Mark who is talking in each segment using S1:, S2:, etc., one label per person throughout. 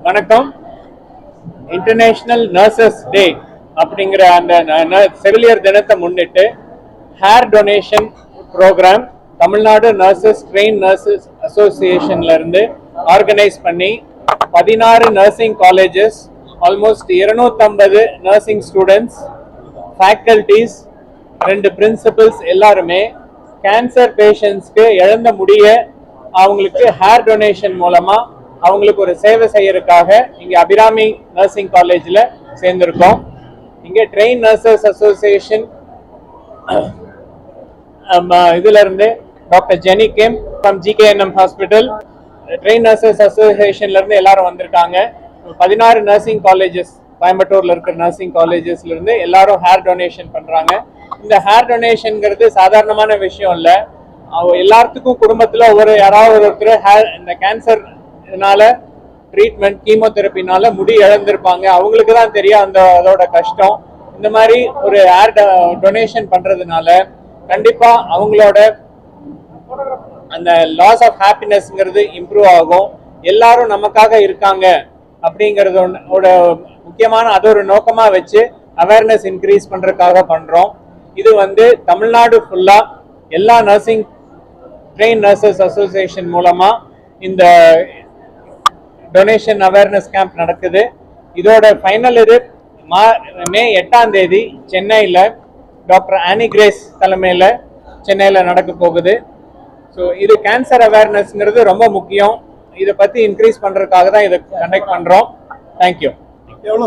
S1: வணக்கம். International nurses டே அப்படிங்கிற அந்த ந- செவிலியர் தினத்தை முன்னிட்டு hair donation programme Tamil Nadu nurses train nurses அசோசியேஷன்ல இருந்து ஆர்கனைஸ் பண்ணி பதினாறு நர்சிங் காலேஜஸ் ஆல்மோஸ்ட் இருநூத்தம்பது நர்சிங் ஸ்டூடெண்ட்ஸ் ஃபேக்கல்டிஸ் ரெண்டு பிரின்சிபல்ஸ் எல்லாருமே கேன்சர் பேஷண்ட்ஸ்க்கு இழந்த முடிய அவங்களுக்கு ஹேர் டொனேஷன் மூலமாக அவங்களுக்கு ஒரு சேவை செய்யறதுக்காக இங்க அபிராமி நர்சிங் காலேஜ்ல சேர்ந்திருக்கோம். இங்க ட்ரெயின் நர்சஸ் அசோசியேஷன் இதுல இருந்து doctor Jenny came from GKNM hospital train nurses அசோசியேஷன்ல இருந்து எல்லாரும் வந்திருக்காங்க. பதினாறு நர்சிங் காலேஜஸ் கோயம்புத்தூர்ல இருக்கிற நர்சிங் காலேஜஸ்ல இருந்து எல்லாரும் ஹேர் டொனேஷன் பண்றாங்க. இந்த ஹேர் டொனேஷன்ங்கிறது சாதாரணமான விஷயம் இல்லை. எல்லாத்துக்கும் குடும்பத்துல ஒரு யாராவது ஒருத்தர் ஹேர் இந்த கேன்சர் இதனால ட்ரீட்மெண்ட் கீமோதெரப்பினால முடி இழந்திருப்பாங்க. அவங்களுக்கு தான் தெரியும் அந்த அதோட கஷ்டம். இந்த மாதிரி ஒரு ஏர் டொனேஷன் பண்றதுனால கண்டிப்பா அவங்களோட அந்த லாஸ் ஆஃப் ஹாப்பினஸ்ங்கிறது இம்ப்ரூவ் ஆகும். எல்லாரும் நமக்காக இருக்காங்க அப்படிங்கறது ஒண்ணு- ஓட முக்கியமான அது ஒரு நோக்கமா வச்சு அவேர்னஸ் இன்க்ரீஸ் பண்றதுக்காக பண்றோம். இது வந்து தமிழ்நாடு ஃபுல்லா எல்லா நர்சிங் ட்ரெயின் நர்சஸ் அசோசியேஷன் மூலமா இந்த டொனேஷன் அவேர்னஸ் கேம்ப் நடக்குது. இதோட ஃபைனல் இது மா மே எட்டாம் தேதி சென்னையில் டாக்டர் ஆனி கிரேஸ் தலைமையில் சென்னையில் நடக்க போகுது. ஸோ இது கேன்சர் அவேர்னஸ்ங்கிறது ரொம்ப முக்கியம். இதை பற்றி இன்க்ரீஸ் பண்ணுறதுக்காக தான் இதை கண்டக்ட் பண்ணுறோம் தேங்க்யூ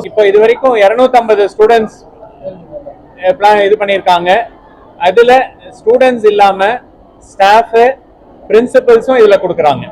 S1: இப்போ இது வரைக்கும் இரநூத்தம்பது ஸ்டூடெண்ட்ஸ் பிளான் இது பண்ணியிருக்காங்க. அதில் ஸ்டூடெண்ட்ஸ் இல்லாமல் ஸ்டாஃபு பிரின்சிபல்ஸும் இதில் கொடுக்குறாங்க.